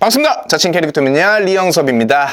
반갑습니다. 자칭 캐릭터 매니아 리영섭입니다.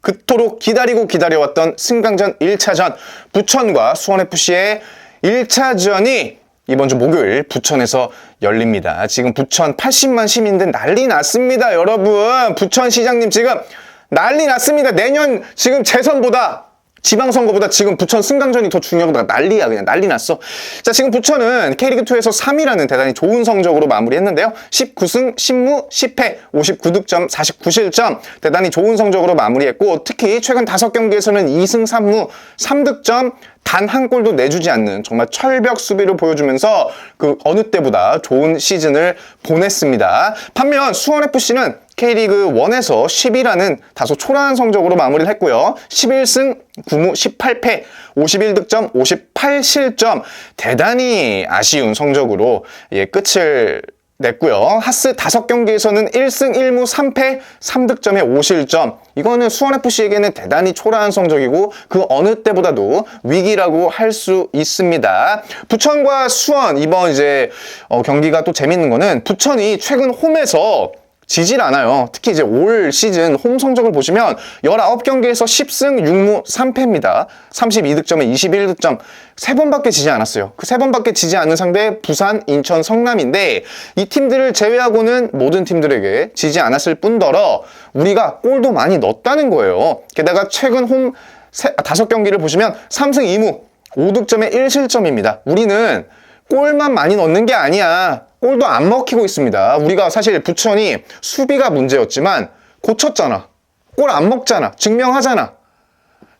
그토록 기다리고 기다려왔던 승강전 1차전 부천과 수원FC의 1차전이 이번 주 목요일 부천에서 열립니다. 지금 부천 80만 시민들 난리 났습니다. 여러분 부천 시장님 지금 난리 났습니다. 내년 지금 재선보다 지방선거보다 지금 부천 승강전이 더 중요하다 난리야. 그냥 난리 났어. 자 지금 부천은 K리그2에서 3위라는 대단히 좋은 성적으로 마무리했는데요. 19승 10무 10패 59득점 49실점. 대단히 좋은 성적으로 마무리했고 특히 최근 5경기에서는 2승 3무 3득점 단한 골도 내주지 않는 정말 철벽 수비를 보여주면서 그 어느 때보다 좋은 시즌을 보냈습니다. 반면 수원FC는 K리그 1에서 10위라는 다소 초라한 성적으로 마무리를 했고요. 11승 9무 18패 51득점 58실점 대단히 아쉬운 성적으로 예, 끝을 냈고요. 하스 5경기에서는 1승 1무 3패 3득점에 5실점. 이거는 수원FC에게는 대단히 초라한 성적이고 그 어느 때보다도 위기라고 할 수 있습니다. 부천과 수원 이번 이제 어, 경기가 또 재밌는 거는 부천이 최근 홈에서 지질 않아요. 특히 이제 올 시즌 홈 성적을 보시면 19경기에서 10승 6무 3패입니다. 32득점에 21득점. 3번밖에 지지 않았어요. 그 3번밖에 지지 않은 상대 부산, 인천, 성남인데 이 팀들을 제외하고는 모든 팀들에게 지지 않았을 뿐더러 우리가 골도 많이 넣었다는 거예요. 게다가 최근 홈 5경기를 보시면 3승 2무 5득점에 1실점입니다. 우리는 골만 많이 넣는 게 아니야. 골도 안 먹히고 있습니다. 우리가 사실 부천이 수비가 문제였지만 고쳤잖아. 골 안 먹잖아. 증명하잖아.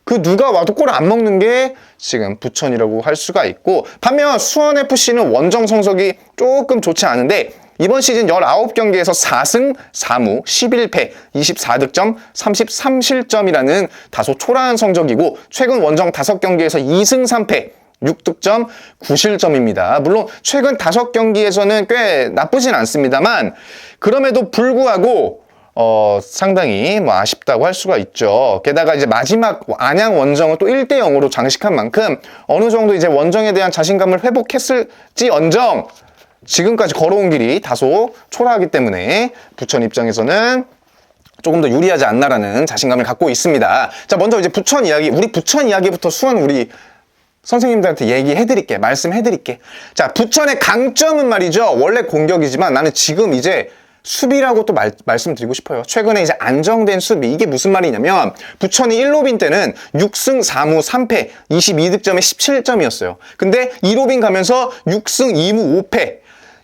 그 누가 와도 골 안 먹는 게 지금 부천이라고 할 수가 있고 반면 수원FC는 원정 성적이 조금 좋지 않은데 이번 시즌 19경기에서 4승 4무 11패 24득점 33실점이라는 다소 초라한 성적이고 최근 원정 5경기에서 2승 3패 6득점 9실점입니다. 물론 최근 5경기에서는 꽤 나쁘진 않습니다만 그럼에도 불구하고 어, 상당히 뭐 아쉽다고 할 수가 있죠. 게다가 이제 마지막 안양 원정을 또 1대 0으로 장식한 만큼 어느 정도 이제 원정에 대한 자신감을 회복했을지 언정 지금까지 걸어온 길이 다소 초라하기 때문에 부천 입장에서는 조금 더 유리하지 않나라는 자신감을 갖고 있습니다. 자, 먼저 이제 부천 이야기, 우리 부천 이야기부터 수원 우리 선생님들한테 얘기해드릴게. 말씀해드릴게. 자, 부천의 강점은 말이죠. 원래 공격이지만 나는 지금 이제 수비라고 또 말, 말씀드리고 싶어요. 최근에 이제 안정된 수비. 이게 무슨 말이냐면, 부천이 1로빈 때는 6승 4무 3패, 22득점에 17점이었어요. 근데 2로빈 가면서 6승 2무 5패,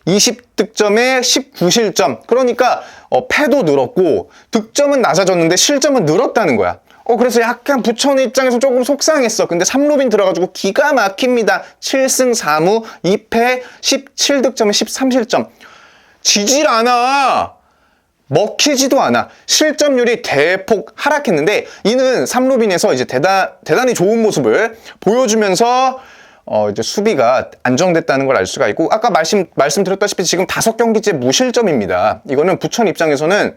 20득점에 19실점. 그러니까, 어, 패도 늘었고, 득점은 낮아졌는데 실점은 늘었다는 거야. 어, 그래서 약간 부천의 입장에서 조금 속상했어. 근데 3로빈 들어가지고 기가 막힙니다. 7승 4무 2패 17득점에 13실점. 지질 않아. 먹히지도 않아. 실점률이 대폭 하락했는데 이는 3로빈에서 이제 대단, 대단히 좋은 모습을 보여주면서 어, 이제 수비가 안정됐다는 걸 알 수가 있고 아까 말씀, 말씀드렸다시피 지금 다섯 경기째 무실점입니다. 이거는 부천 입장에서는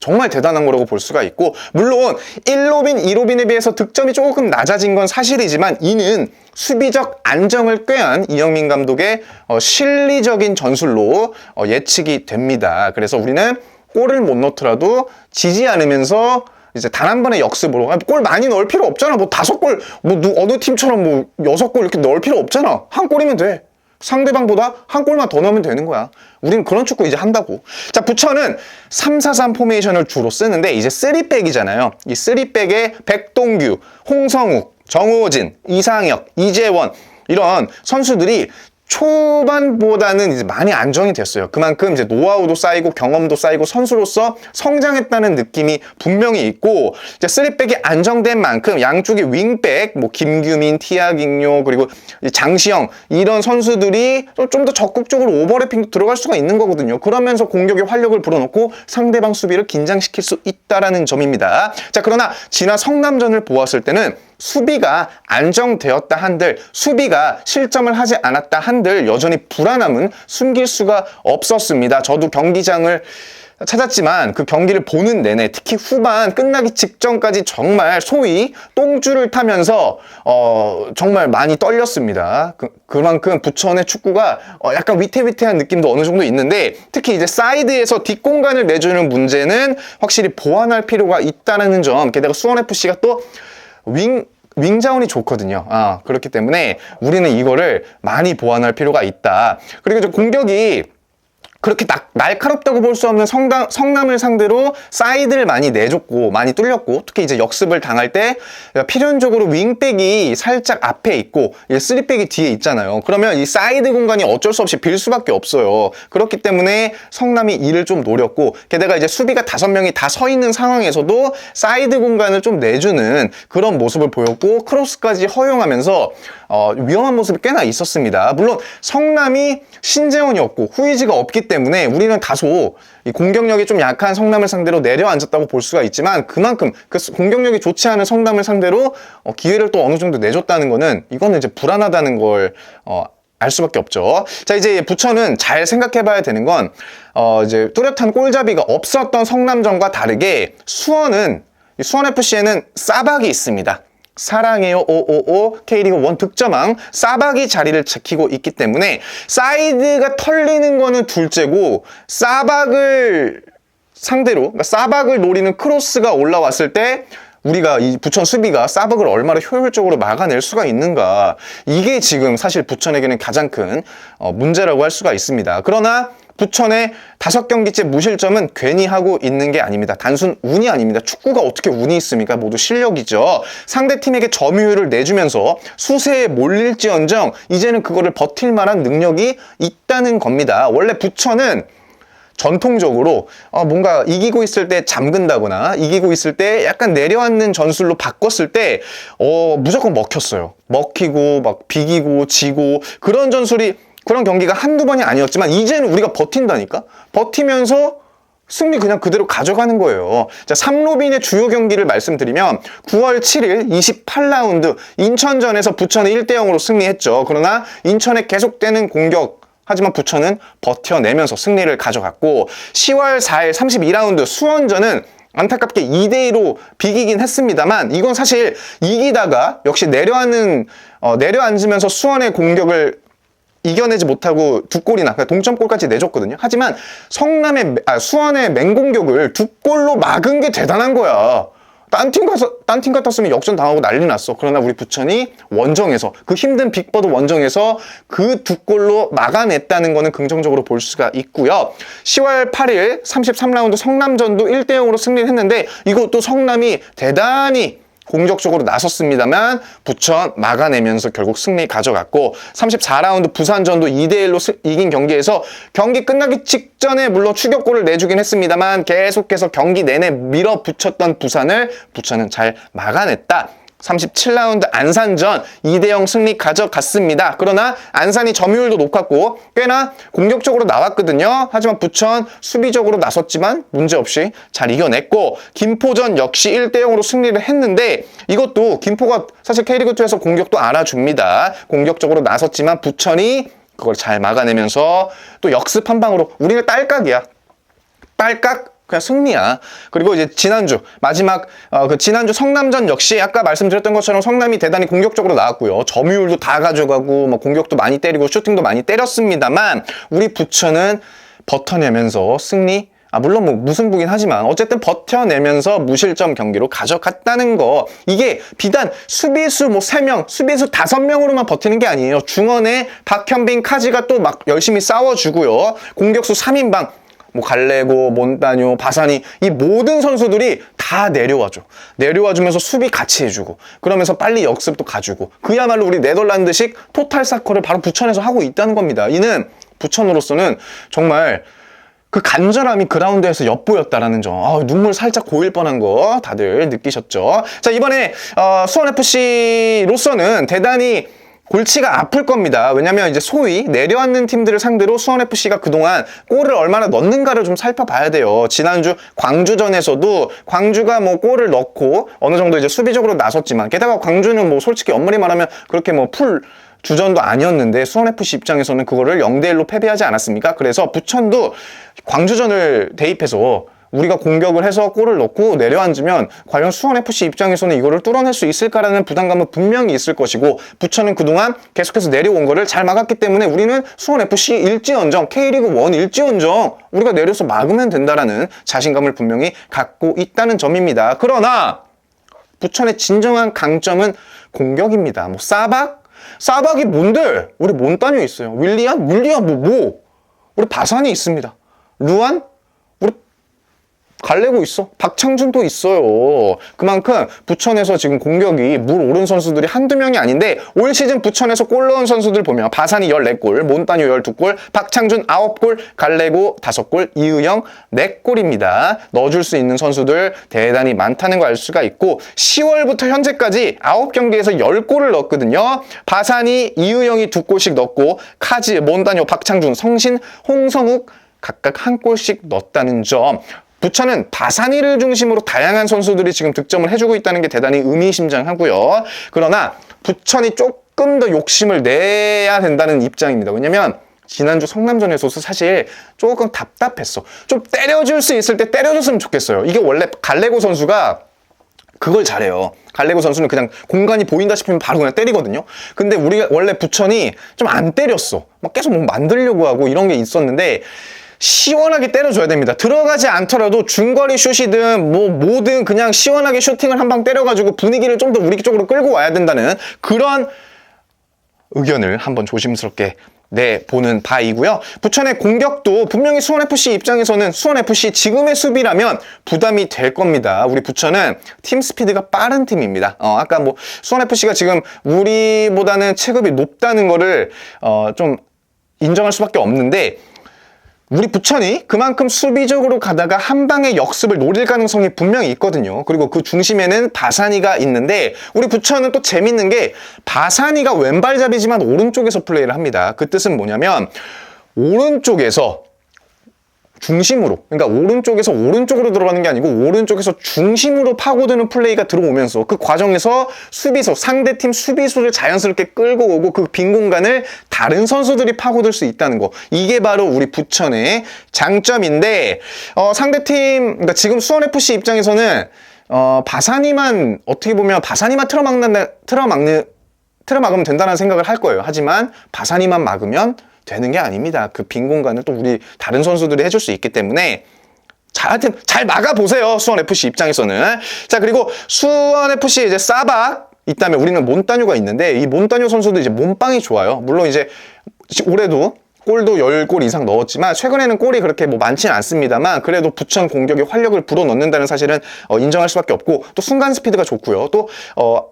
정말 대단한 거라고 볼 수가 있고 물론 1로빈, 2로빈에 비해서 득점이 조금 낮아진 건 사실이지만 이는 수비적 안정을 꾀한 이영민 감독의 어, 실리적인 전술로 어, 예측이 됩니다. 그래서 우리는 골을 못 넣더라도 지지 않으면서 이제 단 한 번의 역습으로 골 많이 넣을 필요 없잖아. 뭐 다섯 골, 뭐 어느 팀처럼 뭐 여섯 골 이렇게 넣을 필요 없잖아. 한 골이면 돼. 상대방보다 한 골만 더 넣으면 되는 거야. 우린 그런 축구 이제 한다고. 자, 부천은 3-4-3 포메이션을 주로 쓰는데 이제 3백이잖아요. 이 3백에 백동규, 홍성욱, 정호진, 이상혁, 이재원 이런 선수들이 초반보다는 이제 많이 안정이 됐어요. 그만큼 이제 노하우도 쌓이고 경험도 쌓이고 선수로서 성장했다는 느낌이 분명히 있고 이제 쓰리백이 안정된 만큼 양쪽의 윙백 뭐 김규민, 티아깅요 그리고 장시영 이런 선수들이 좀 더 적극적으로 오버래핑도 들어갈 수가 있는 거거든요. 그러면서 공격의 활력을 불어넣고 상대방 수비를 긴장시킬 수 있다라는 점입니다. 자 그러나 지난 성남전을 보았을 때는 수비가 안정되었다 한들 수비가 실점을 하지 않았다 한들 여전히 불안함은 숨길 수가 없었습니다. 저도 경기장을 찾았지만 그 경기를 보는 내내 특히 후반 끝나기 직전까지 정말 소위 똥줄을 타면서 어 정말 많이 떨렸습니다. 그, 그만큼 부천의 축구가 어 약간 위태위태한 느낌도 어느 정도 있는데 특히 이제 사이드에서 뒷공간을 내주는 문제는 확실히 보완할 필요가 있다는 점. 게다가 수원 FC가 또 윙 윙 자원이 좋거든요. 아, 그렇기 때문에 우리는 이거를 많이 보완할 필요가 있다. 그리고 이제 공격이 그렇게 나, 날카롭다고 볼 수 없는 성당, 성남을 상대로 사이드를 많이 내줬고 많이 뚫렸고 특히 이제 역습을 당할 때 필연적으로 윙백이 살짝 앞에 있고 쓰리백이 뒤에 있잖아요. 그러면 이 사이드 공간이 어쩔 수 없이 빌 수밖에 없어요. 그렇기 때문에 성남이 이를 좀 노렸고 게다가 이제 수비가 다섯 명이 다 서 있는 상황에서도 사이드 공간을 좀 내주는 그런 모습을 보였고 크로스까지 허용하면서 어, 위험한 모습이 꽤나 있었습니다. 물론 성남이 신재원이 없고 후이지가 없기 때문에 우리는 다소 공격력이 좀 약한 성남을 상대로 내려앉았다고 볼 수가 있지만 그만큼 그 공격력이 좋지 않은 성남을 상대로 어, 기회를 또 어느 정도 내줬다는 거는 이거는 이제 불안하다는 걸 어, 알 수밖에 없죠. 자, 이제 부천은 잘 생각해 봐야 되는 건, 어, 이제 뚜렷한 골잡이가 없었던 성남전과 다르게 수원은, 수원FC에는 싸박이 있습니다. 사랑해요 오오오. K리그 원 득점왕 싸박이 자리를 지키고 있기 때문에 사이드가 털리는 거는 둘째고 싸박을 상대로 그러니까 싸박을 노리는 크로스가 올라왔을 때 우리가 이 부천 수비가 싸박을 얼마나 효율적으로 막아낼 수가 있는가 이게 지금 사실 부천에게는 가장 큰 어, 문제라고 할 수가 있습니다. 그러나 부천의 다섯 경기째 무실점은 괜히 하고 있는 게 아닙니다. 단순 운이 아닙니다. 축구가 어떻게 운이 있습니까? 모두 실력이죠. 상대 팀에게 점유율을 내주면서 수세에 몰릴지언정 이제는 그거를 버틸 만한 능력이 있다는 겁니다. 원래 부천은 전통적으로 어 뭔가 이기고 있을 때 잠근다거나 이기고 있을 때 약간 내려앉는 전술로 바꿨을 때 어 무조건 먹혔어요. 먹히고 막 비기고 지고 그런 전술이 그런 경기가 한두 번이 아니었지만 이제는 우리가 버틴다니까? 버티면서 승리 그냥 그대로 가져가는 거예요. 자, 삼로빈의 주요 경기를 말씀드리면 9월 7일 28라운드 인천전에서 부천이 1대 0으로 승리했죠. 그러나 인천의 계속되는 공격 하지만 부천은 버텨내면서 승리를 가져갔고 10월 4일 32라운드 수원전은 안타깝게 2대2로 비기긴 했습니다만 이건 사실 이기다가 역시 내려앉는 어, 내려앉으면서 수원의 공격을 이겨내지 못하고 두 골이나 그러니까 동점골까지 내줬거든요. 하지만 성남의 아, 수원의 맹공격을 두 골로 막은 게 대단한 거야. 딴 팀 가서 딴 팀 같았으면 역전 당하고 난리 났어. 그러나 우리 부천이 원정에서 그 힘든 빅버드 원정에서 그 두 골로 막아냈다는 거는 긍정적으로 볼 수가 있고요. 10월 8일 33라운드 성남전도 1대 0으로 승리를 했는데 이것도 성남이 대단히 공격적으로 나섰습니다만 부천 막아내면서 결국 승리 가져갔고 34라운드 부산전도 2대1로 이긴 경기에서 경기 끝나기 직전에 물론 추격골을 내주긴 했습니다만 계속해서 경기 내내 밀어붙였던 부산을 부천은 잘 막아냈다. 37라운드 안산전 2대0 승리 가져갔습니다. 그러나 안산이 점유율도 높았고 꽤나 공격적으로 나왔거든요. 하지만 부천 수비적으로 나섰지만 문제없이 잘 이겨냈고 김포전 역시 1대0으로 승리를 했는데 이것도 김포가 사실 K리그2에서 공격도 알아줍니다. 공격적으로 나섰지만 부천이 그걸 잘 막아내면서 또 역습 한 방으로 우리는 딸깍이야. 딸깍 그냥 승리야. 그리고 이제 지난주 마지막 어, 그 지난주 성남전 역시 아까 말씀드렸던 것처럼 성남이 대단히 공격적으로 나왔고요. 점유율도 다 가져가고 뭐 공격도 많이 때리고 슈팅도 많이 때렸습니다만 우리 부천은 버텨내면서 승리 아, 물론 뭐 무승부긴 하지만 어쨌든 버텨내면서 무실점 경기로 가져갔다는 거. 이게 비단 수비수 뭐 3명, 수비수 5명으로만 버티는 게 아니에요. 중원에 박현빈, 카지가 또 막 열심히 싸워주고요. 공격수 3인방 뭐 갈레고, 몬타뇨, 바사니 이 모든 선수들이 다 내려와줘. 내려와주면서 수비 같이 해주고 그러면서 빨리 역습도 가주고 그야말로 우리 네덜란드식 토탈 사커를 바로 부천에서 하고 있다는 겁니다. 이는 부천으로서는 정말 그 간절함이 그라운드에서 엿보였다라는 점. 아, 눈물 살짝 고일 뻔한 거 다들 느끼셨죠? 자, 이번에 어, 수원FC로서는 대단히 골치가 아플 겁니다. 왜냐면 이제 소위 내려앉는 팀들을 상대로 수원FC가 그동안 골을 얼마나 넣는가를 좀 살펴봐야 돼요. 지난주 광주전에서도 광주가 뭐 골을 넣고 어느 정도 이제 수비적으로 나섰지만 게다가 광주는 뭐 솔직히 엄밀히 말하면 그렇게 뭐풀 주전도 아니었는데 수원FC 입장에서는 그거를 0대1로 패배하지 않았습니까? 그래서 부천도 광주전을 대입해서 우리가 공격을 해서 골을 넣고 내려앉으면 과연 수원FC 입장에서는 이거를 뚫어낼 수 있을까라는 부담감은 분명히 있을 것이고 부천은 그동안 계속해서 내려온 거를 잘 막았기 때문에 우리는 수원FC 일지언정 K리그 1 일지언정 우리가 내려서 막으면 된다라는 자신감을 분명히 갖고 있다는 점입니다. 그러나 부천의 진정한 강점은 공격입니다. 뭐 사박? 사박이 뭔데? 우리 몬따뉴 있어요. 윌리안? 윌리안 뭐 뭐? 우리 바산이 있습니다. 루안? 갈래고 있어. 박창준도 있어요. 그만큼 부천에서 지금 공격이 물 오른 선수들이 한두 명이 아닌데 올 시즌 부천에서 골 넣은 선수들 보면 바산이 14골, 몬따뉴 12골, 박창준 9골, 갈래고 5골, 이의영 4골입니다. 넣어줄 수 있는 선수들 대단히 많다는 걸 알 수가 있고 10월부터 현재까지 9경기에서 10골을 넣었거든요. 바산이 이의영이 2골씩 넣고 카즈, 몬따뉴, 박창준, 성신, 홍성욱 각각 한 골씩 넣었다는 점. 부천은 바산이를 중심으로 다양한 선수들이 지금 득점을 해주고 있다는 게 대단히 의미심장하고요. 그러나 부천이 조금 더 욕심을 내야 된다는 입장입니다. 왜냐면 지난주 성남전에서도 사실 조금 답답했어. 좀 때려줄 수 있을 때 때려줬으면 좋겠어요. 이게 원래 갈레고 선수가 그걸 잘해요. 갈레고 선수는 그냥 공간이 보인다 싶으면 바로 그냥 때리거든요. 근데 우리가 원래 부천이 좀 안 때렸어. 막 계속 뭐 만들려고 하고 이런 게 있었는데 시원하게 때려줘야 됩니다. 들어가지 않더라도 중거리 슛이든 뭐 뭐든 그냥 시원하게 슈팅을 한 방 때려가지고 분위기를 좀 더 우리 쪽으로 끌고 와야 된다는 그런 의견을 한번 조심스럽게 내보는 바이고요. 부천의 공격도 분명히 수원FC 입장에서는 수원FC 지금의 수비라면 부담이 될 겁니다. 우리 부천은 팀 스피드가 빠른 팀입니다. 어, 아까 뭐 수원FC가 지금 우리보다는 체급이 높다는 거를 어, 좀 인정할 수밖에 없는데 우리 부천이 그만큼 수비적으로 가다가 한 방의 역습을 노릴 가능성이 분명히 있거든요. 그리고 그 중심에는 바산이가 있는데 우리 부천은 또 재밌는 게 바산이가 왼발잡이지만 오른쪽에서 플레이를 합니다. 그 뜻은 뭐냐면 오른쪽에서 중심으로 그러니까 오른쪽에서 오른쪽으로 들어가는 게 아니고 오른쪽에서 중심으로 파고드는 플레이가 들어오면서 그 과정에서 수비수 상대팀 수비수를 자연스럽게 끌고 오고 그 빈 공간을 다른 선수들이 파고들 수 있다는 거 이게 바로 우리 부천의 장점인데 어, 상대팀 그러니까 지금 수원 FC 입장에서는 어, 바산이만 어떻게 보면 바산이만 틀어막는 틀어막는 틀어막으면 된다는 생각을 할 거예요. 하지만 바산이만 막으면 되는 게 아닙니다. 그 빈 공간을 또 우리 다른 선수들이 해줄 수 있기 때문에 자, 하여튼 잘 막아보세요. 수원FC 입장에서는. 자, 그리고 수원FC 이제 싸박 있다면 우리는 몬따뉴가 있는데 이 몬따뉴 선수도 이제 몸빵이 좋아요. 물론 이제 올해도 골도 10골 이상 넣었지만 최근에는 골이 그렇게 뭐 많지는 않습니다만 그래도 부천 공격에 활력을 불어넣는다는 사실은 어, 인정할 수밖에 없고 또 순간 스피드가 좋고요. 또 어,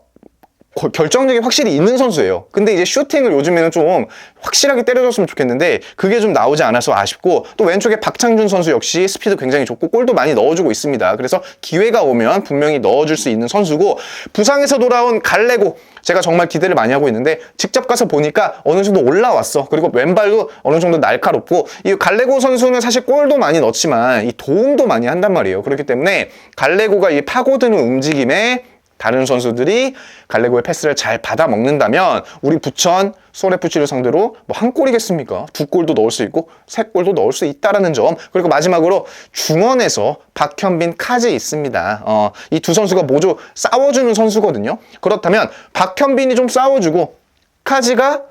결정력이 확실히 있는 선수예요. 근데 이제 슈팅을 요즘에는 좀 확실하게 때려줬으면 좋겠는데 그게 좀 나오지 않아서 아쉽고 또 왼쪽에 박창준 선수 역시 스피드 굉장히 좋고 골도 많이 넣어주고 있습니다. 그래서 기회가 오면 분명히 넣어줄 수 있는 선수고 부상에서 돌아온 갈레고 제가 정말 기대를 많이 하고 있는데 직접 가서 보니까 어느 정도 올라왔어. 그리고 왼발도 어느 정도 날카롭고 이 갈레고 선수는 사실 골도 많이 넣지만 이 도움도 많이 한단 말이에요. 그렇기 때문에 갈레고가 이 파고드는 움직임에 다른 선수들이 갈레고의 패스를 잘 받아 먹는다면 우리 부천 소레프치를 상대로 뭐 한 골이겠습니까? 두 골도 넣을 수 있고 세 골도 넣을 수 있다라는 점 그리고 마지막으로 중원에서 박현빈 카즈 있습니다. 어, 이 두 선수가 모두 싸워주는 선수거든요. 그렇다면 박현빈이 좀 싸워주고 카즈가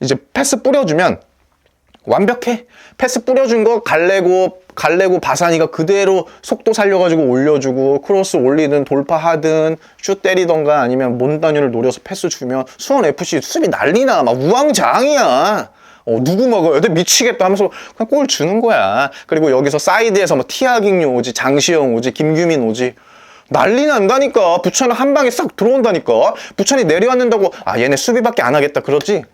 이제 패스 뿌려주면 완벽해. 패스 뿌려준 거 갈래고 갈래고 바산이가 그대로 속도 살려가지고 올려주고 크로스 올리든 돌파하든 슛 때리던가 아니면 몬다뉴를 노려서 패스 주면 수원 FC 수비 난리나 막 우왕좌왕이야. 어, 누구 먹어요? 내 미치겠다 하면서 그냥 골 주는 거야. 그리고 여기서 사이드에서 뭐 티아깅요 오지, 장시영 오지, 김규민 오지. 난리 난다니까. 부천은 한 방에 싹 들어온다니까. 부천이 내려앉는다고 아 얘네 수비밖에 안 하겠다 그러지?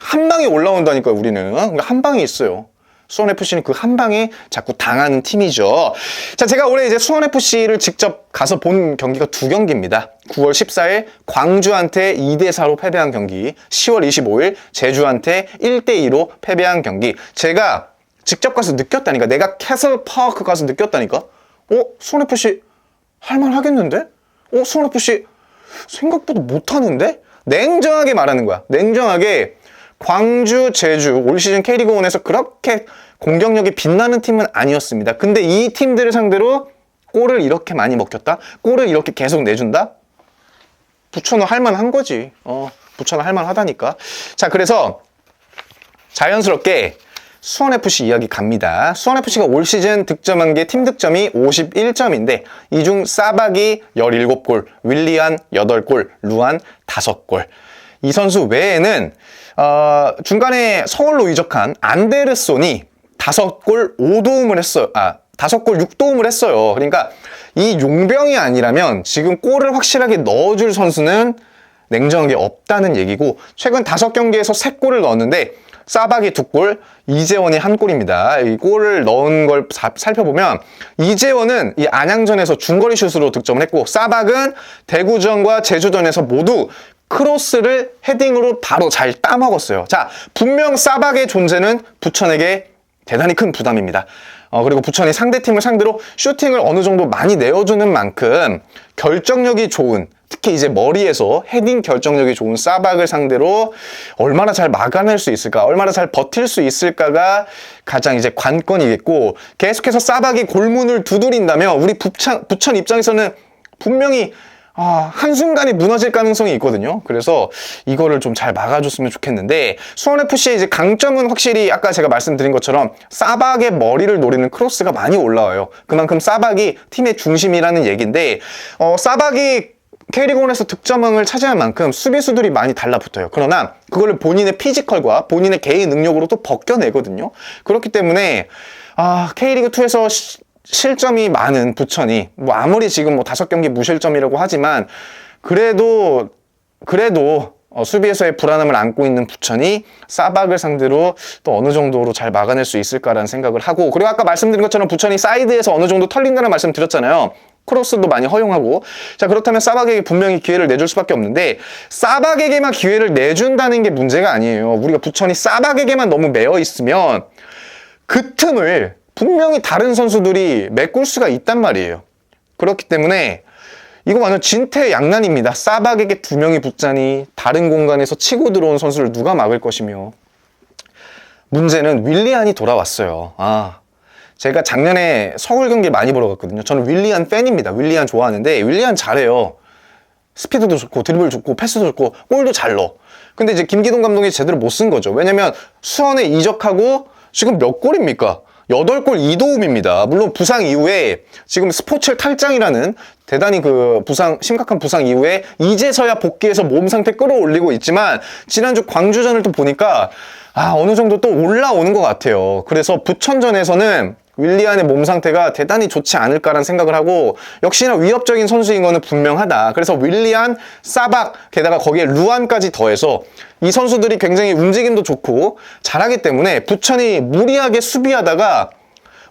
한 방에 올라온다니까 우리는 그러니까 한 방에 있어요. 수원FC는 그 한 방에 자꾸 당하는 팀이죠. 자, 제가 올해 이제 수원FC를 직접 가서 본 경기가 두 경기입니다. 9월 14일 광주한테 2대4로 패배한 경기, 10월 25일 제주한테 1대2로 패배한 경기. 제가 직접 가서 느꼈다니까. 내가 캐슬 파크 가서 느꼈다니까. 어? 수원FC 할만 하겠는데? 어? 수원FC 생각보다 못하는데? 냉정하게 말하는 거야. 냉정하게 광주, 제주 올 시즌 K리그 1에서 그렇게 공격력이 빛나는 팀은 아니었습니다. 근데 이 팀들을 상대로 골을 이렇게 많이 먹혔다? 골을 이렇게 계속 내준다? 부천은 할만한 거지. 어, 부천은 할만하다니까. 자, 그래서 자연스럽게 수원FC 이야기 갑니다. 수원FC가 올 시즌 득점한 게 팀 득점이 51점인데 이 중 싸박이 17골, 윌리안 8골, 루안 5골. 이 선수 외에는 어, 중간에 서울로 이적한 안데르손이 5골 5도움을 했어요. 아, 5골 6도움을 했어요. 그러니까 이 용병이 아니라면 지금 골을 확실하게 넣어줄 선수는 냉정하게 없다는 얘기고 최근 5경기에서 3골을 넣었는데 싸박이 2골, 이재원이 1골입니다. 이 골을 넣은 걸 사- 살펴보면 이재원은 이 안양전에서 중거리 슛으로 득점을 했고 싸박은 대구전과 제주전에서 모두 크로스를 헤딩으로 바로 잘 따먹었어요. 자, 분명 싸박의 존재는 부천에게 대단히 큰 부담입니다. 어, 그리고 부천이 상대팀을 상대로 슈팅을 어느 정도 많이 내어주는 만큼 결정력이 좋은 특히 이제 머리에서 헤딩 결정력이 좋은 싸박을 상대로 얼마나 잘 막아낼 수 있을까, 얼마나 잘 버틸 수 있을까가 가장 이제 관건이겠고 계속해서 싸박이 골문을 두드린다면 우리 부천, 부천 입장에서는 분명히 아, 한순간에 무너질 가능성이 있거든요. 그래서 이거를 좀 잘 막아줬으면 좋겠는데, 수원FC의 이제 강점은 확실히 아까 제가 말씀드린 것처럼 싸박의 머리를 노리는 크로스가 많이 올라와요. 그만큼 싸박이 팀의 중심이라는 얘기인데, 어, 싸박이 K리그원에서 득점왕을 차지할 만큼 수비수들이 많이 달라붙어요. 그러나 그거를 본인의 피지컬과 본인의 개인 능력으로 또 벗겨내거든요. 그렇기 때문에 아, K리그2에서 실점이 많은 부천이 뭐 아무리 지금 뭐 다섯 경기 무실점이라고 하지만 그래도 그래도 어, 수비에서의 불안함을 안고 있는 부천이 싸박을 상대로 또 어느 정도로 잘 막아낼 수 있을까라는 생각을 하고 그리고 아까 말씀드린 것처럼 부천이 사이드에서 어느 정도 털린다는 말씀 드렸잖아요. 크로스도 많이 허용하고 자 그렇다면 싸박에게 분명히 기회를 내줄 수밖에 없는데 싸박에게만 기회를 내준다는 게 문제가 아니에요. 우리가 부천이 싸박에게만 너무 매여 있으면 그 틈을 분명히 다른 선수들이 메꿀 수가 있단 말이에요. 그렇기 때문에 이거 완전 진퇴양난입니다. 싸박에게 두 명이 붙자니 다른 공간에서 치고 들어온 선수를 누가 막을 것이며 문제는 윌리안이 돌아왔어요. 아, 제가 작년에 서울 경기 많이 보러 갔거든요. 저는 윌리안 팬입니다. 윌리안 좋아하는데 윌리안 잘해요. 스피드도 좋고 드리블 좋고 패스도 좋고 골도 잘 넣어. 근데 이제 김기동 감독이 제대로 못 쓴 거죠. 왜냐면 수원에 이적하고 지금 몇 골입니까? 8골 2도움입니다. 물론 부상 이후에 지금 스포츠 탈장이라는 대단히 그 부상, 심각한 부상 이후에 이제서야 복귀해서 몸 상태 끌어올리고 있지만 지난주 광주전을 또 보니까 아, 어느 정도 또 올라오는 것 같아요. 그래서 부천전에서는 윌리안의 몸 상태가 대단히 좋지 않을까라는 생각을 하고 역시나 위협적인 선수인 거는 분명하다. 그래서 윌리안, 사박, 게다가 거기에 루안까지 더해서 이 선수들이 굉장히 움직임도 좋고 잘하기 때문에 부천이 무리하게 수비하다가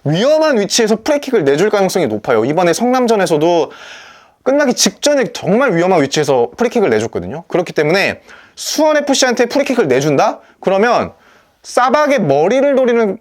위험한 위치에서 프리킥을 내줄 가능성이 높아요. 이번에 성남전에서도 끝나기 직전에 정말 위험한 위치에서 프리킥을 내줬거든요. 그렇기 때문에 수원FC한테 프리킥을 내준다? 그러면 사박의 머리를 노리는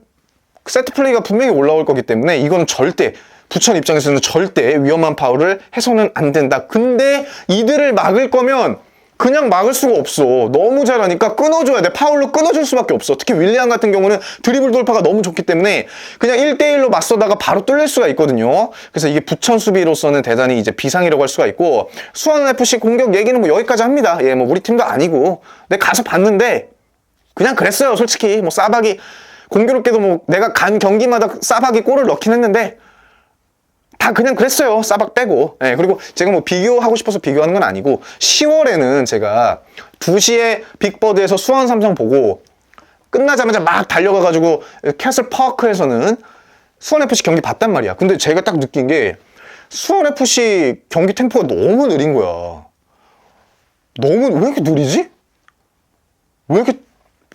세트 플레이가 분명히 올라올 거기 때문에 이거는 절대 부천 입장에서는 절대 위험한 파울을 해서는 안 된다. 근데 이들을 막을 거면 그냥 막을 수가 없어. 너무 잘하니까 끊어줘야 돼. 파울로 끊어줄 수밖에 없어. 특히 윌리안 같은 경우는 드리블 돌파가 너무 좋기 때문에 그냥 1대1로 맞서다가 바로 뚫릴 수가 있거든요. 그래서 이게 부천 수비로서는 대단히 이제 비상이라고 할 수가 있고 수원FC 공격 얘기는 뭐 여기까지 합니다. 예, 뭐 우리 팀도 아니고. 내가 가서 봤는데 그냥 그랬어요. 솔직히 뭐 싸박이 공교롭게도 뭐 내가 간 경기마다 싸박이 골을 넣긴 했는데 다 그냥 그랬어요. 싸박 빼고. 예, 그리고 제가 뭐 비교하고 싶어서 비교하는 건 아니고 10월에는 제가 2시에 빅버드에서 수원 삼성 보고 끝나자마자 막 달려가가지고 캐슬 파크에서는 수원FC 경기 봤단 말이야. 근데 제가 딱 느낀 게 수원FC 경기 템포가 너무 느린 거야. 너무, 왜 이렇게 느리지? 왜 이렇게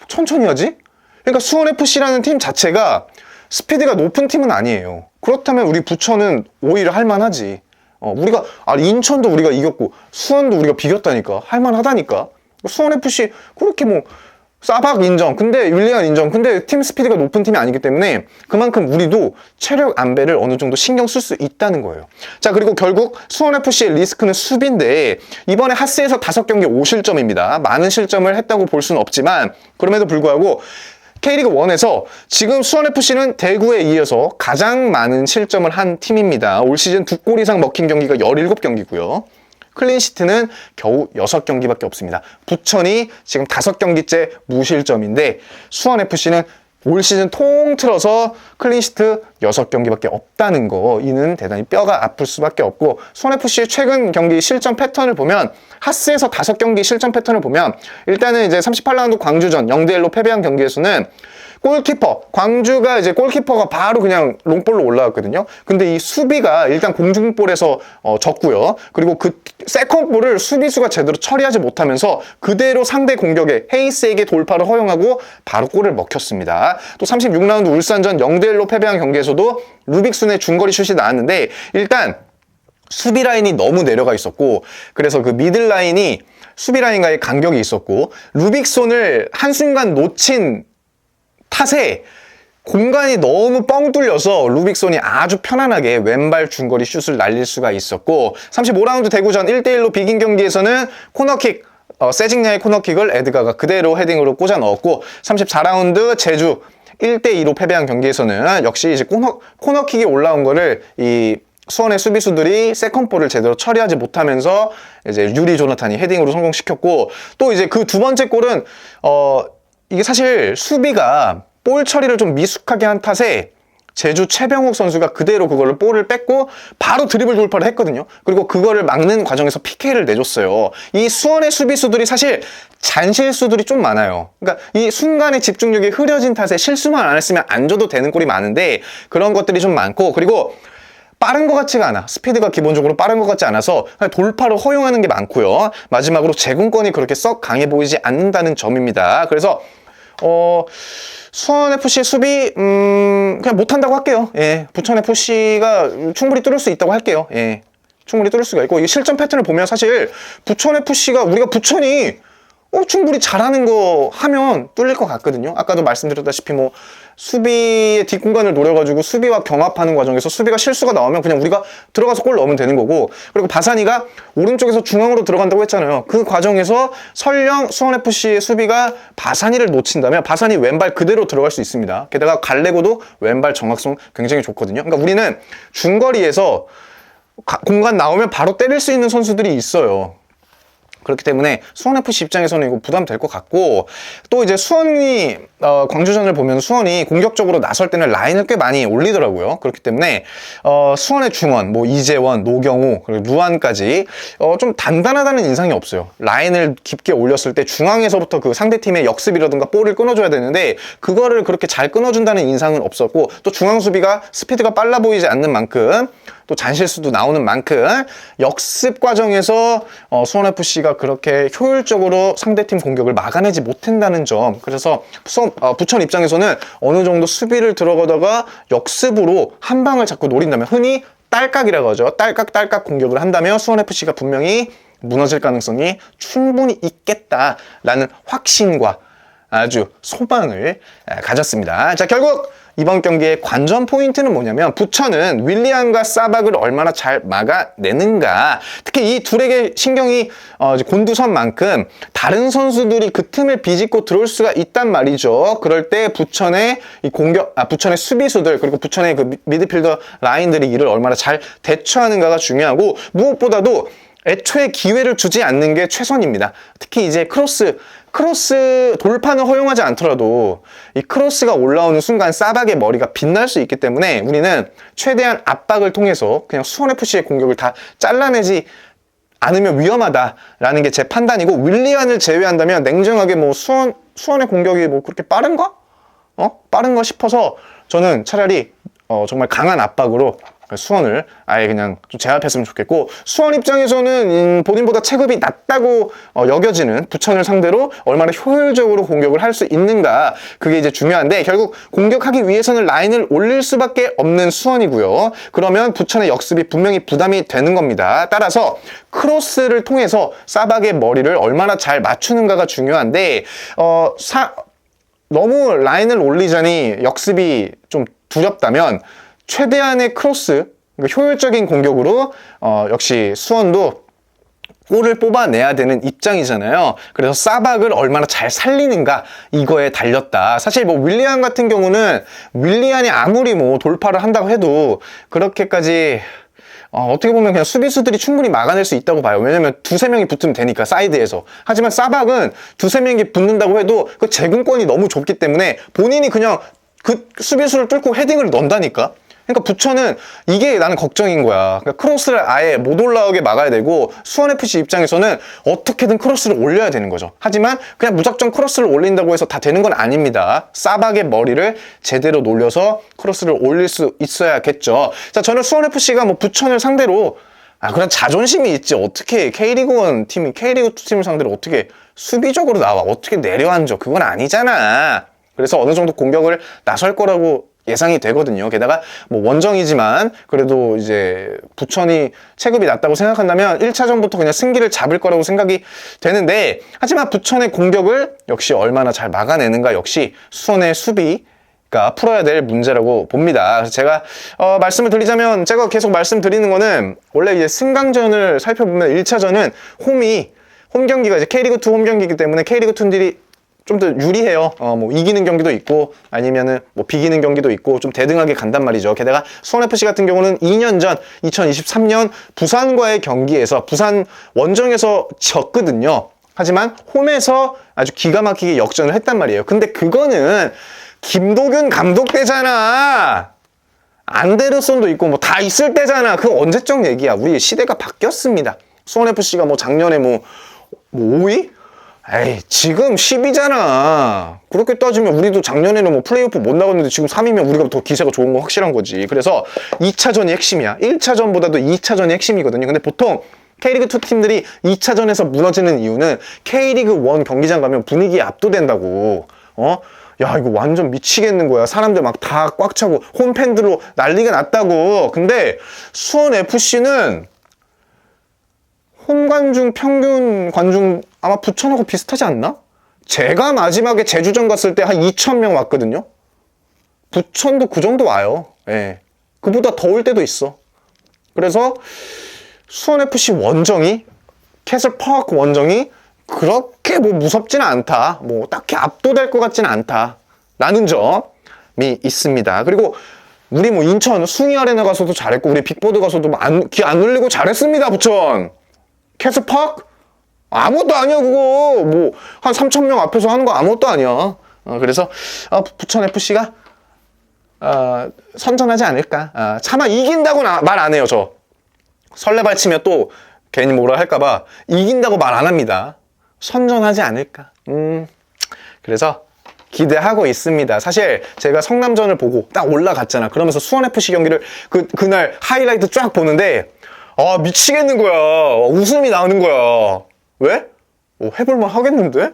천천히 하지? 그러니까 수원FC라는 팀 자체가 스피드가 높은 팀은 아니에요. 그렇다면 우리 부천은 오히려 할만하지. 어, 우리가, 아, 인천도 우리가 이겼고, 수원도 우리가 비겼다니까. 할만하다니까. 수원FC, 그렇게 뭐, 사박 인정. 근데 윌리안 인정. 근데 팀 스피드가 높은 팀이 아니기 때문에 그만큼 우리도 체력 안배를 어느 정도 신경 쓸 수 있다는 거예요. 자, 그리고 결국 수원FC의 리스크는 수비인데 이번에 하스에서 다섯 경기 5실점입니다. 많은 실점을 했다고 볼 수는 없지만 그럼에도 불구하고 K리그 1에서 지금 수원FC는 대구에 이어서 가장 많은 실점을 한 팀입니다. 올 시즌 두 골 이상 먹힌 경기가 17경기고요. 클린시트는 겨우 6경기밖에 없습니다. 부천이 지금 5경기째 무실점인데 수원FC는 올 시즌 통틀어서 클린시트 6경기밖에 없다는 거. 이는 대단히 뼈가 아플 수밖에 없고 수원FC의 최근 경기 실점 패턴을 보면 하스에서 5경기 실점 패턴을 보면 일단은 이제 38라운드 광주전 0대1로 패배한 경기에서는 골키퍼 광주가 이제 골키퍼가 바로 그냥 롱볼로 올라왔거든요. 근데 이 수비가 일단 공중볼에서 어, 졌고요. 그리고 그 세컨볼을 수비수가 제대로 처리하지 못하면서 그대로 상대 공격에 헤이스에게 돌파를 허용하고 바로 골을 먹혔습니다. 또 36라운드 울산전 0대1로 패배한 경기에서도 루빅순의 중거리 슛이 나왔는데 일단 수비 라인이 너무 내려가 있었고 그래서 그 미들 라인이 수비 라인과의 간격이 있었고 루빅손을 한순간 놓친 탓에 공간이 너무 뻥 뚫려서 루빅손이 아주 편안하게 왼발 중거리 슛을 날릴 수가 있었고 35라운드 대구전 1대1로 비긴 경기에서는 코너킥 어, 세징야의 코너킥을 에드가가 그대로 헤딩으로 꽂아 넣었고 34라운드 제주 1대2로 패배한 경기에서는 역시 이제 코너, 코너킥이 올라온 거를 이 수원의 수비수들이 세컨볼을 제대로 처리하지 못하면서 이제 유리 조나탄이 헤딩으로 성공시켰고 또 이제 그 두 번째 골은 어 이게 사실 수비가 볼 처리를 좀 미숙하게 한 탓에 제주 최병욱 선수가 그대로 그걸로 볼을 뺏고 바로 드리블 돌파를 했거든요. 그리고 그거를 막는 과정에서 PK를 내줬어요. 이 수원의 수비수들이 사실 잔실수들이 좀 많아요. 그러니까 이 순간의 집중력이 흐려진 탓에 실수만 안 했으면 안 줘도 되는 골이 많은데 그런 것들이 좀 많고 그리고 빠른 것 같지가 않아. 스피드가 기본적으로 빠른 것 같지 않아서 돌파를 허용하는 게 많고요. 마지막으로 제공권이 그렇게 썩 강해 보이지 않는다는 점입니다. 그래서 어 수원 FC의 수비 음 그냥 못 한다고 할게요. 예, 부천 FC가 충분히 뚫을 수 있다고 할게요. 예, 충분히 뚫을 수가 있고 이 실점 패턴을 보면 사실 부천 FC가 우리가 부천이 어, 충분히 잘하는 거 하면 뚫릴 것 같거든요. 아까도 말씀드렸다시피 뭐 수비의 뒷공간을 노려가지고 수비와 경합하는 과정에서 수비가 실수가 나오면 그냥 우리가 들어가서 골 넣으면 되는 거고 그리고 바산이가 오른쪽에서 중앙으로 들어간다고 했잖아요. 그 과정에서 설령 수원FC의 수비가 바산이를 놓친다면 바산이 왼발 그대로 들어갈 수 있습니다. 게다가 갈레고도 왼발 정확성 굉장히 좋거든요. 그러니까 우리는 중거리에서 가- 공간 나오면 바로 때릴 수 있는 선수들이 있어요. 그렇기 때문에 수원FC 입장에서는 이거 부담될 것 같고 또 이제 수원이 어, 광주전을 보면 수원이 공격적으로 나설 때는 라인을 꽤 많이 올리더라고요. 그렇기 때문에 어, 수원의 중원, 뭐 이재원, 노경우 그리고 루안까지 어, 좀 단단하다는 인상이 없어요. 라인을 깊게 올렸을 때 중앙에서부터 그 상대팀의 역습이라든가 볼을 끊어줘야 되는데 그거를 그렇게 잘 끊어준다는 인상은 없었고 또 중앙 수비가 스피드가 빨라 보이지 않는 만큼 또 잔실수도 나오는 만큼 역습 과정에서 어, 수원FC가 그렇게 효율적으로 상대팀 공격을 막아내지 못한다는 점 그래서 수원- 어, 부천 입장에서는 어느 정도 수비를 들어가다가 역습으로 한 방을 자꾸 노린다면 흔히 딸깍이라고 하죠 딸깍 딸깍 공격을 한다면 수원FC가 분명히 무너질 가능성이 충분히 있겠다라는 확신과 아주 소망을 아, 가졌습니다. 자, 결국 이번 경기의 관전 포인트는 뭐냐면 부천은 윌리안과 사박을 얼마나 잘 막아내는가. 특히 이 둘에게 신경이 어, 이제 곤두선 만큼 다른 선수들이 그 틈을 비집고 들어올 수가 있단 말이죠. 그럴 때 부천의 이 공격, 아, 부천의 수비수들 그리고 부천의 그 미- 미드필더 라인들이 이를 얼마나 잘 대처하는가가 중요하고 무엇보다도 애초에 기회를 주지 않는 게 최선입니다. 특히 이제 크로스, 크로스 돌파는 허용하지 않더라도 이 크로스가 올라오는 순간 싸박의 머리가 빛날 수 있기 때문에 우리는 최대한 압박을 통해서 그냥 수원FC의 공격을 다 잘라내지 않으면 위험하다라는 게 제 판단이고 윌리안을 제외한다면 냉정하게 뭐 수원 수원의 공격이 뭐 그렇게 빠른가? 어? 빠른가 싶어서 저는 차라리 어, 정말 강한 압박으로 수원을 아예 그냥 좀 제압했으면 좋겠고 수원 입장에서는 음, 본인보다 체급이 낮다고 어, 여겨지는 부천을 상대로 얼마나 효율적으로 공격을 할 수 있는가 그게 이제 중요한데 결국 공격하기 위해서는 라인을 올릴 수밖에 없는 수원이고요. 그러면 부천의 역습이 분명히 부담이 되는 겁니다. 따라서 크로스를 통해서 사박의 머리를 얼마나 잘 맞추는가가 중요한데 어, 사, 너무 라인을 올리자니 역습이 좀 두렵다면 최대한의 크로스, 그러니까 효율적인 공격으로 어, 역시 수원도 골을 뽑아내야 되는 입장이잖아요. 그래서 사박을 얼마나 잘 살리는가 이거에 달렸다. 사실 뭐 윌리안 같은 경우는 윌리안이 아무리 뭐 돌파를 한다고 해도 그렇게까지 어, 떻게 보면 그냥 수비수들이 충분히 막아낼 수 있다고 봐요. 왜냐면 두세 명이 붙으면 되니까, 사이드에서. 하지만 사박은 두세 명이 붙는다고 해도 그 제공권이 너무 좁기 때문에 본인이 그냥 그 수비수를 뚫고 헤딩을 넣는다니까? 그러니까 부천은 이게 나는 걱정인 거야. 그러니까 크로스를 아예 못 올라오게 막아야 되고 수원FC 입장에서는 어떻게든 크로스를 올려야 되는 거죠. 하지만 그냥 무작정 크로스를 올린다고 해서 다 되는 건 아닙니다. 싸박의 머리를 제대로 놀려서 크로스를 올릴 수 있어야겠죠. 자, 저는 수원FC가 뭐 부천을 상대로 아, 그런 자존심이 있지. 어떻게 K리그1 팀이 K리그 2 팀을 상대로 어떻게 수비적으로 나와. 어떻게 내려앉아. 그건 아니잖아. 그래서 어느 정도 공격을 나설 거라고 예상이 되거든요. 게다가 뭐 원정이지만 그래도 이제 부천이 체급이 낮다고 생각한다면 1차전부터 그냥 승기를 잡을 거라고 생각이 되는데 하지만 부천의 공격을 역시 얼마나 잘 막아내는가 역시 수원의 수비 가 풀어야 될 문제라고 봅니다. 그래서 제가 어, 말씀을 드리자면 제가 계속 말씀드리는 거는 원래 이제 승강전을 살펴보면 1차전은 홈이 홈 경기가 이제 K리그2 홈 경기이기 때문에 K리그2 팀들이 좀 더 유리해요. 어, 뭐 이기는 경기도 있고 아니면은 뭐 비기는 경기도 있고 좀 대등하게 간단 말이죠. 게다가 수원FC 같은 경우는 2년 전 2023년 부산과의 경기에서 부산 원정에서 졌거든요. 하지만 홈에서 아주 기가 막히게 역전을 했단 말이에요. 근데 그거는 김도균 감독 때잖아. 안데르손도 있고 뭐 다 있을 때잖아. 그거 언제적 얘기야. 우리 시대가 바뀌었습니다. 수원FC가 뭐 작년에 뭐, 뭐 5위? 에이, 지금 10위잖아. 그렇게 따지면 우리도 작년에는 뭐 플레이오프 못 나갔는데 지금 3위면 우리가 더 기세가 좋은 건 확실한 거지. 그래서 2차전이 핵심이야. 1차전보다도 2차전이 핵심이거든요. 근데 보통 K리그 2 팀들이 2차전에서 무너지는 이유는 K리그 1 경기장 가면 분위기에 압도된다고. 어? 야, 이거 완전 미치겠는 거야. 사람들 막 다 꽉 차고 홈팬들로 난리가 났다고. 근데 수원 FC는 홈 관중 평균 관중 아마 부천하고 비슷하지 않나? 제가 마지막에 제주전 갔을 때 한 2,000명 왔거든요. 부천도 그 정도 와요. 예. 그보다 더올 때도 있어. 그래서 수원FC 원정이 캐슬 파크 원정이 그렇게 뭐 무섭지는 않다. 뭐 딱히 압도될 것 같지는 않다. 라는 점이 있습니다. 그리고 우리 뭐 인천 숭이 아레나 가서도 잘했고 우리 빅보드 가서도 기안 눌리고 잘했습니다. 부천. 캐슬 파크? 아무것도 아니야 그거. 뭐 한 3천 명 앞에서 하는 거 아무것도 아니야. 어, 그래서 어, 부천 FC가 어, 선전하지 않을까. 아, 차마 이긴다고 말안 해요 저. 설레발 치면 또 괜히 뭐라 할까봐 이긴다고 말 안 합니다. 선전하지 않을까. 음, 그래서 기대하고 있습니다. 사실 제가 성남전을 보고 딱 올라갔잖아. 그러면서 수원FC 경기를 그, 그날 하이라이트 쫙 보는데 아 미치겠는 거야. 웃음이 나오는 거야. 왜? 어, 해볼만 하겠는데?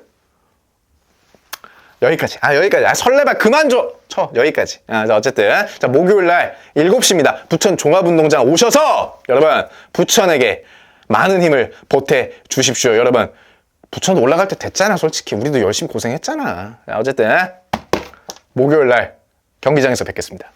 여기까지. 아, 여기까지. 아, 설레발 그만 줘! 쳐. 여기까지. 아, 자, 어쨌든. 자, 목요일 날 7시입니다. 부천 종합운동장 오셔서 여러분, 부천에게 많은 힘을 보태 주십시오. 여러분, 부천 올라갈 때 됐잖아, 솔직히. 우리도 열심히 고생했잖아. 자, 어쨌든. 목요일 날 경기장에서 뵙겠습니다.